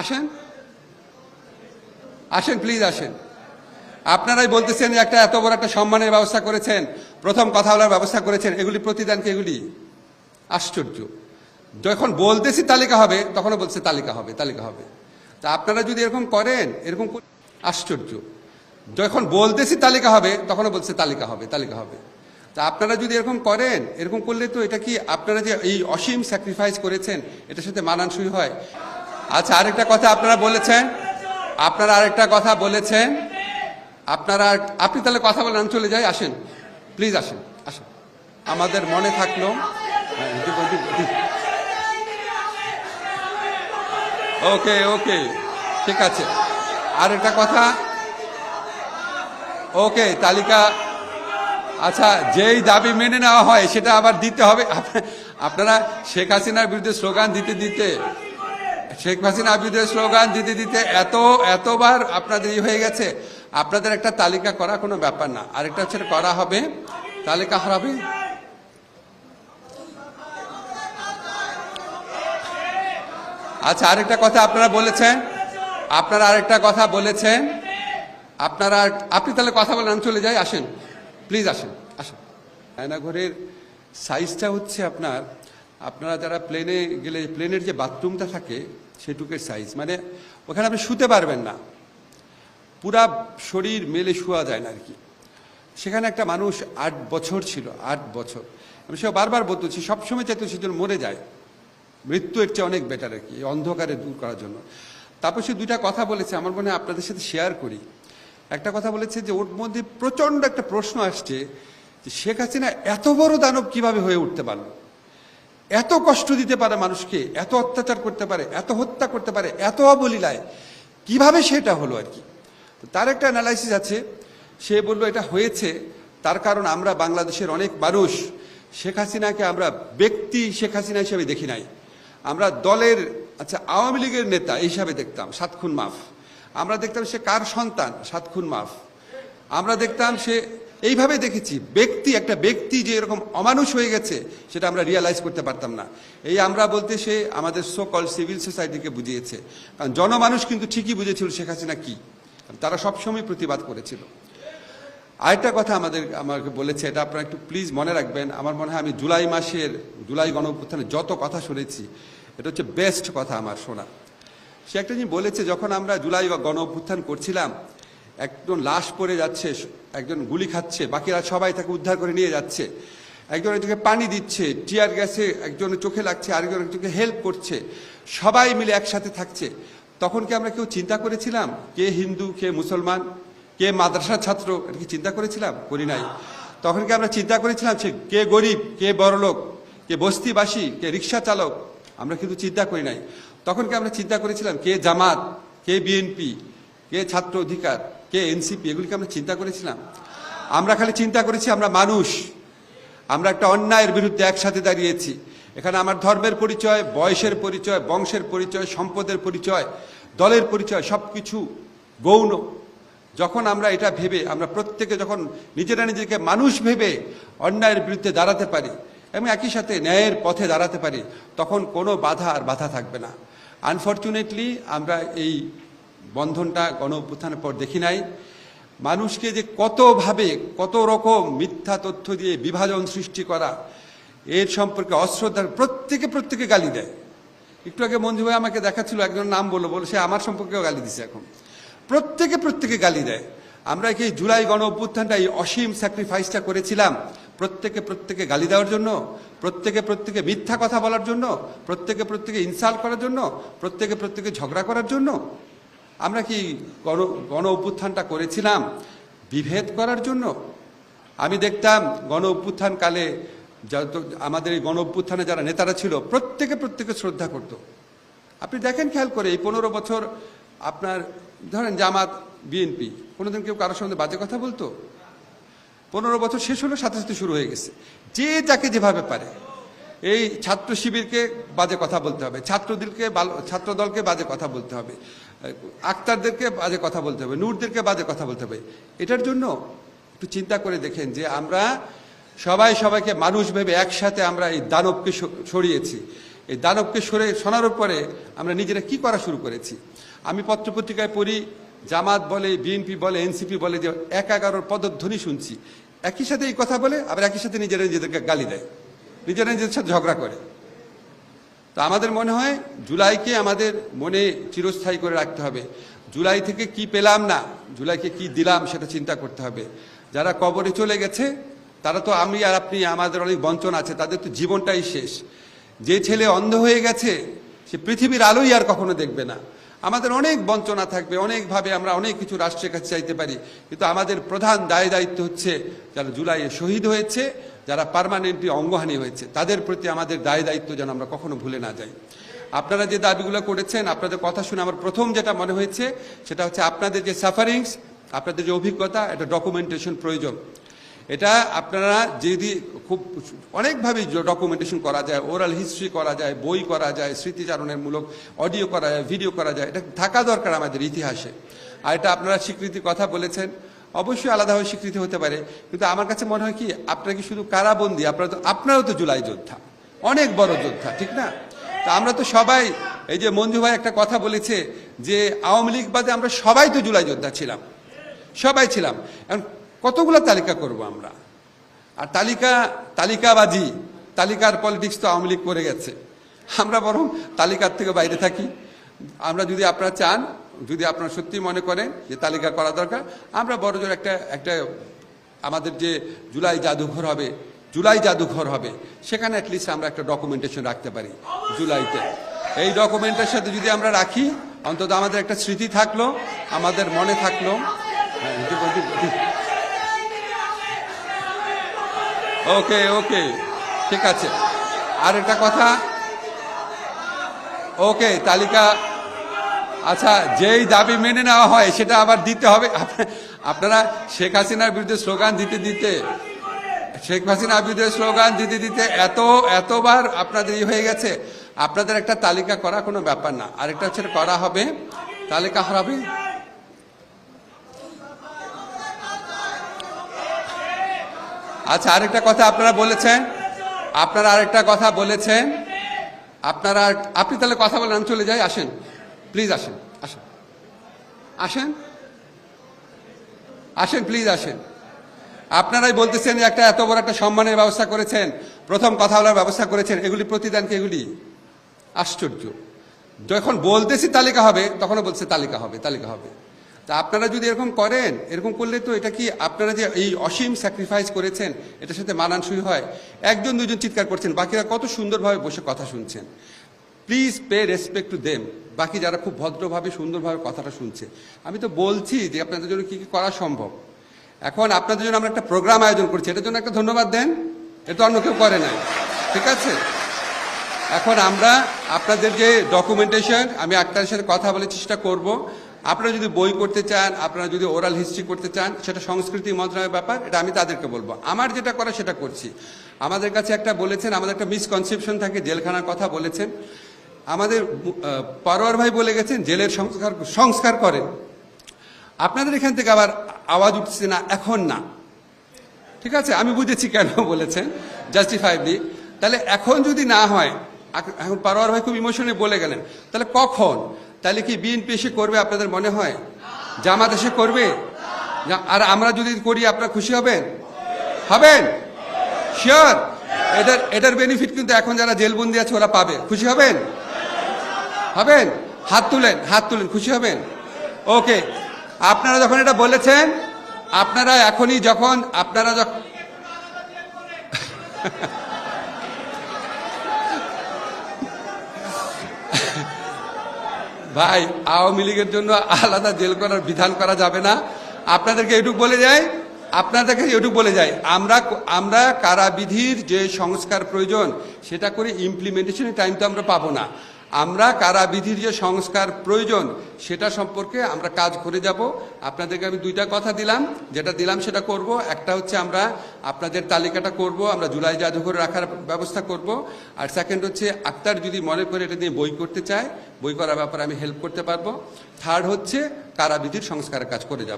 আসেন? আসেন প্লিজ আসেন। আপনারাই বলতেছেন যে একটা এত বড় একটা সম্মানের ব্যবস্থা করেছেন, প্রথম কথা বলার ব্যবস্থা করেছেন, এগুলি প্রতিদান কি এগুলি? আশ্চর্য। যখন বলতেছি তালিকা হবে, তখনও বলছে তালিকা হবে তালিকা হবে। তা আপনারা যদি এরকম করেন, এরকম আশ্চর্য। যখন বলতেছি তালিকা হবে, তখনও বলছে তালিকা হবে তালিকা হবে। তা আপনারা যদি এরকম করেন, এরকম করলে তো এটা কি আপনারা যে এই অসীম স্যাক্রিফাইস করেছেন, এটার সাথে মানানসই হয়? আচ্ছা আরেকটা কথা আপনারা বলেছেন। আপনারা আরেকটা কথা বলেছেন। আপনারা আপনি তাহলে কথা বলেন, আমি চলে যাই, আসেন। প্লিজ আসেন আসেন। আমাদের মনে থাকল হ্যাঁ। ওকে ওকে, ঠিক আছে। আর একটা কথা। ওকে, তালিকা। আচ্ছা যেই দাবি মেনে নেওয়া হয়, সেটা আবার দিতে হবে। আপনারা শেখ হাসিনার বিরুদ্ধে স্লোগান দিতে দিতে শেখ হাসিনার বিরুদ্ধে স্লোগান দিতে দিতে এত, এতবার আপনাদের ই হয়ে গেছে। আপনাদের একটা তালিকা করা কোনো ব্যাপার না। আরেকটা হচ্ছে করা হবে। তালিকা হবে। আচ্ছা আরেকটা কথা আপনারা বলেছেন। আপনারা আরেকটা কথা বলেছেন। আপনারা আপনি তাহলে কথা বলেন চলে যাই। আসেন। প্লিজ আসেন। আসেন। আয়নাঘরের সাইজটা হচ্ছে আপনার আপনারা যারা প্লেনে গেলে প্লেনের যে বাথরুমটা থাকে, সেটুকের সাইজ মানে ওখানে আপনি শুতে পারবেন না। পুরা শরীর মেলে শোয়া যায় না আর কি। সেখানে একটা মানুষ আট বছর ছিল, আট বছর। আমি সে বারবার বলতেছি, সবসময় চাইতো সেজন্য মরে যায়। মৃত্যু এর চেয়ে অনেক বেটার আর কি অন্ধকারে দূর করার জন্য। তারপর সে দুইটা কথা বলেছে, আমার মনে হয় আপনাদের সাথে শেয়ার করি। একটা কথা বলেছে যে, ওর মধ্যে প্রচণ্ড একটা প্রশ্ন আসছে যে, শেখ হাসিনা এত বড় দানব কীভাবে হয়ে উঠতে পারল? এত কষ্ট দিতে পারে মানুষকে, এত অত্যাচার করতে পারে, এত হত্যা করতে পারে, এত অবলীলায়, কীভাবে সেটা হলো আর কি? তার একটা অ্যানালাইসিস আছে, সে বলল এটা হয়েছে, তার কারণ আমরা বাংলাদেশের অনেক মানুষ, শেখ হাসিনাকে আমরা ব্যক্তি শেখ হাসিনা হিসেবে দেখি নাই। আমরা দলের আচ্ছা আওয়ামী লীগের নেতা হিসাবে দেখতাম, সাত খুন মাফ। আমরা দেখতাম সে কার সন্তান? সাত খুন মাফ। আমরা দেখতাম সে এইভাবে দেখেছি, ব্যক্তি, একটা ব্যক্তি যে এরকম অমানুষ হয়ে গেছে, সেটা আমরা রিয়ালাইজ করতে পারতাম না। এই আমরা বলতে সে আমাদের সো কল সিভিল সোসাইটিকে বুঝিয়েছে। কারণ জনমানুষ কিন্তু ঠিকই বুঝেছিল শেখ হাসিনা কি। তারা সবসময় প্রতিবাদ করেছিল। আরেকটা কথা আমাদের, আমাকে বলেছে, এটা আপনারা একটু প্লিজ মনে রাখবেন, আমার মনে হয় আমি জুলাই মাসের, জুলাই গণ যত কথা শুনেছি, এটা হচ্ছে বেস্ট কথা আমার শোনা। সে একটা জিনিস বলেছে, যখন আমরা জুলাই বা গণ করছিলাম একজন লাশ পড়ে যাচ্ছে, একজন গুলি খাচ্ছে, বাকিরা সবাই তাকে উদ্ধার করে নিয়ে যাচ্ছে। একজন একজনকে পানি দিচ্ছে, টিয়ার গ্যাসে একজনের চোখে লাগছে, আরেকজন একজনকে হেল্প করছে, সবাই মিলে একসাথে থাকছে। তখন কি আমরা কেউ চিন্তা করেছিলাম, কে হিন্দু, কে মুসলমান, কে মাদ্রাসার ছাত্র, এটা কি চিন্তা করেছিলাম? করি নাই। তখন কি আমরা চিন্তা করেছিলাম সে কে গরিব, কে বড়লোক, কে বস্তিবাসী, কে রিক্সা চালক, আমরা কিন্তু চিন্তা করি নাই। তখন কি আমরা চিন্তা করেছিলাম, কে জামাত, কে বিএনপি, কে ছাত্র অধিকার কে, এনসিপি, এগুলিকে আমরা চিন্তা করেছিলাম। আমরা খালি চিন্তা করেছি আমরা মানুষ। আমরা একটা অন্যায়ের বিরুদ্ধে একসাথে দাঁড়িয়েছি। এখানে আমার ধর্মের পরিচয়, বয়সের পরিচয়, বংশের পরিচয়, সম্পদের পরিচয়, দলের পরিচয় সব কিছু গৌণ। যখন আমরা এটা ভেবে, আমরা প্রত্যেকে যখন নিজেরা নিজেকে মানুষ ভেবে অন্যায়ের বিরুদ্ধে দাঁড়াতে পারি এবং একই সাথে ন্যায়ের পথে দাঁড়াতে পারি, তখন কোনো বাধা আর বাধা থাকবে না। আনফর্চুনেটলি আমরা এই বন্ধনটা গণ অভ্যুত্থানের পর দেখি নাই। মানুষকে যে কতভাবে কত রকম মিথ্যা তথ্য দিয়ে বিভাজন সৃষ্টি করা, এর সম্পর্কে অশ্রদ্ধার প্রত্যেকে প্রত্যেকে গালি দেয়। একটু আগে মঞ্জু ভাই আমাকে দেখাচ্ছিল একজন নাম বলল বলে সে আমার সম্পর্কেও গালি দিছে এখন। প্রত্যেকে প্রত্যেকে গালি দেয়। আমরা কি জুলাই গণ অভ্যুত্থানটা এই অসীম স্যাক্রিফাইসটা করেছিলাম প্রত্যেকে প্রত্যেকে গালি দেওয়ার জন্য? প্রত্যেকে প্রত্যেকে মিথ্যা কথা বলার জন্য? প্রত্যেকে প্রত্যেকে ইনসাল্ট করার জন্য? প্রত্যেকে প্রত্যেকে ঝগড়া করার জন্য? আমরা কি গণ গণ অভ্যুত্থানটা করেছিলাম? বিভেদ করার জন্য? আমি দেখতাম গণ অভ্যুত্থান কালে যত, আমাদের এই গণ অভ্যুত্থানে যারা নেতারা ছিল, প্রত্যেকে প্রত্যেকে শ্রদ্ধা করত। আপনি দেখেন, খেয়াল করে, এই পনেরো বছর আপনার, ধরেন জামাত, বিএনপি, কোনোদিন কেউ কারোর সঙ্গে বাজে কথা বলতো? পনেরো বছর শেষ হলো, সাথে সাথে শুরু হয়ে গেছে। যে যাকে যেভাবে পারে। এই ছাত্র শিবিরকে বাজে কথা বলতে হবে ছাত্রদেরকে ছাত্রদলকে বাজে কথা বলতে হবে। আক্তারদেরকে বাজে কথা বলতে হবে, নূরদেরকে বাজে কথা বলতে হবে। এটার জন্য একটু চিন্তা করে দেখেন যে আমরা সবাই সবাইকে মানুষ ভেবে একসাথে আমরা এই দানবকে সরিয়েছি। এই দানবকে সরে শোনার পরে আমরা নিজেরা কি করা শুরু করেছি? আমি পত্রপত্রিকায় পড়ি, জামাত বলে, বিএনপি বলে, এনসিপি বলে যে এক এগারোর পদধ্বনি শুনছি। একই সাথে এই কথা বলে, আবার একই সাথে নিজেরা নিজেদেরকে গালি দেয়। নিজেরা নিজেদের সাথে ঝগড়া করে। তো আমাদের মনে হয় জুলাইকে আমাদের মনে চিরস্থায়ী করে রাখতে হবে। জুলাই থেকে কি পেলাম না, জুলাইকে কি দিলাম সেটা চিন্তা করতে হবে। যারা কবরে চলে গেছে, তারা তো আমি আর আপনি, আমাদের অনেক বঞ্চন আছে, তাদের তো জীবনটাই শেষ। যে ছেলে অন্ধ হয়ে গেছে, সে পৃথিবীর আলোই আর কখনো দেখবে না। আমাদের অনেক বঞ্চনা থাকবে, অনেকভাবে আমরা অনেক কিছু রাষ্ট্রের কাছে চাইতে পারি। কিন্তু আমাদের প্রধান দায় দায়িত্ব হচ্ছে যারা জুলাইয়ে শহীদ হয়েছে, যারা পার্মানেন্টলি অঙ্গহানি হয়েছে, তাদের প্রতি আমাদের দায় দায়িত্ব যেন আমরা কখনো ভুলে না যাই। আপনারা যে দাবিগুলো করেছেন, আপনাদের কথা শুনে আমার প্রথম যেটা মনে হয়েছে, সেটা হচ্ছে আপনাদের যে সাফারিংস আপনাদের যে অভিজ্ঞতা, এটা ডকুমেন্টেশন প্রয়োজন। এটা আপনারা যদি খুব অনেকভাবে ডকুমেন্টেশন করা যায় ওরাল হিস্ট্রি করা যায়, বই করা যায়, স্মৃতিচারণের মূলক অডিও করা যায় ভিডিও করা যায়, এটা থাকা দরকার আমাদের ইতিহাসে। আর এটা আপনারা স্বীকৃতির কথা বলেছেন, অবশ্যই আলাদাভাবে স্বীকৃতি হতে পারে, কিন্তু আমার কাছে মনে হয় কি, আপনারা কি শুধু কারাবন্দি, আপনারা তো, আপনারাও তো জুলাই যোদ্ধা, অনেক বড় যোদ্ধা, ঠিক না? তা আমরা তো সবাই, এই যে মঞ্জু ভাই একটা কথা বলেছে যে আওয়ামী লীগ বাদে আমরা সবাই তো জুলাই যোদ্ধা ছিলাম, সবাই ছিলাম। এখন কতগুলো তালিকা করব আমরা আর তালিকা তালিকাবাজি তালিকার পলিটিক্স তো আওয়ামী লীগ করে গেছে আমরা বরং তালিকার থেকে বাইরে থাকি আমরা যদি আপনারা চান যদি আপনারা সত্যি মনে করেন যে তালিকা করা দরকার আমরা বড়জোর একটা একটা আমাদের যে জুলাই জাদুঘর হবে জুলাই জাদুঘর হবে সেখানে অ্যাটলিস্ট আমরা একটা ডকুমেন্টেশন রাখতে পারি জুলাইতে এই ডকুমেন্টের সাথে যদি আমরা রাখি অন্তত আমাদের একটা স্মৃতি থাকল আমাদের মনে থাকল হ্যাঁ, এটি বলতে- এটি- ওকে ওকে ঠিক আছে। আর একটা কথা। ওকে তালিকা। আচ্ছা যেই দাবি মেনে নেওয়া হয়, সেটা আবার দিতে হবে। আপনারা শেখ হাসিনার বিরুদ্ধে স্লোগান দিতে দিতে, শেখ হাসিনার বিরুদ্ধে স্লোগান দিতে দিতে এত, এতবার আপনাদের ই হয়ে গেছে। আপনাদের একটা তালিকা করা কোনো ব্যাপার না। আরেকটা হচ্ছে করা হবে। তালিকা হবে আচ্ছা আরেকটা কথা আপনারা বলেছেন। আপনারা আরেকটা কথা বলেছেন। আপনারা আপনি তাহলে কথা বলেন, আমি চলে যাই, আসেন। প্লিজ আসেন আসেন। আসেন? আসেন প্লিজ আসেন। আপনারাই বলতেছেন একটা এত বড় একটা সম্মানের ব্যবস্থা করেছেন। প্রথম কথা বলার ব্যবস্থা করেছেন। এগুলি প্রতিদান কি এগুলি? আশ্চর্য। যখন বলতেছি তালিকা হবে, তখনও বলছে তালিকা হবে তালিকা হবে। তা আপনারা যদি এরকম করেন, এরকম করলে তো এটা কি আপনারা যে এই অসীম স্যাক্রিফাইস করেছেন, এটার সাথে মানানসই হয়? একজন, দুজন চিৎকার করছেন, বাকিরা কত সুন্দরভাবে বসে কথা শুনছেন। Please pay respect to them বাকি যারা খুব ভদ্রভাবে, সুন্দরভাবে কথাটা শুনছে। আমি তো বলছি যে আপনাদের জন্য কী কী করা সম্ভব। এখন আপনাদের জন্য আমরা একটা প্রোগ্রাম আয়োজন করছি। এটার জন্য একটা ধন্যবাদ দেন। এটা অন্য কেউ করে নাই। ঠিক আছে? এখন আমরা আপনাদের যে ডকুমেন্টেশন আমি আক্তারের সাথে কথা বলে চেষ্টা করব। আপনারা যদি বই করতে চান, আপনারা যদি ওরাল হিস্ট্রি করতে চান, সেটা সংস্কৃতি মন্ত্রণালয়ের ব্যাপার, এটা আমি তাদেরকে বলব। আমার যেটা করা সেটা করছি। আমাদের কাছে একটা বলেছেন, আমাদের একটা মিসকনসেপশন থাকে, জেলখানার কথা বলেছেন। আমাদের পারোয়ার ভাই বলে গেছেন, জেলের সংস্কার সংস্কার করেন আপনাদের এখান থেকে আবার আওয়াজ উঠছে না, এখন না। ঠিক আছে? আমি বুঝেছি কেন বলেছেন জাস্টিফাইবলি তাহলে এখন যদি না হয় এখন পারোয়ার ভাই খুব ইমোশনে বলে গেলেন। তাহলে কখন? তাহলে কি বিএনপি এসে করবে আপনাদের মনে হয়? জামাত এসে করবে? আর আমরা যদি করি, আপনারা খুশি হবেন? হবেন? শিওর এটার এটার বেনিফিট কিন্তু এখন যারা জেলবন্দি আছে, ওরা পাবে। খুশি হবেন? হবেন? হাত তুলেন হাত তুলেন, খুশি হবেন? ওকে আপনারা যখন এটা বলেছেন, আপনারা এখনই যখন, আপনারা যখন ভাই, আওয়ামী লীগের জন্য আলাদা জেল করার বিধান করা যাবে না। আপনাদেরকে এটুক বলে যায় আপনাদেরকে এটুক বলে যায় আমরা আমরা কারাবিধির যে সংস্কার প্রয়োজন, সেটা করে ইমপ্লিমেন্টেশনের টাইম তো আমরা পাবো না। আমরা কারাবিধির যে সংস্কার প্রয়োজন সেটা সম্পর্কে আমরা কাজ করে যাব। আপনাদেরকে আমি দুইটা কথা দিলাম, যেটা দিলাম সেটা করব। একটা হচ্ছে আমরা আপনাদের তালিকাটা করব, আমরা জুলাই জাদুঘরে রাখার ব্যবস্থা করব। আর সেকেন্ড হচ্ছে আক্তার যদি মনে করে এটা নিয়ে বই করতে চায়, বই করার ব্যাপারে আমি হেল্প করতে পারব। থার্ড হচ্ছে কারাবিধির সংস্কারের কাজ করে যাব।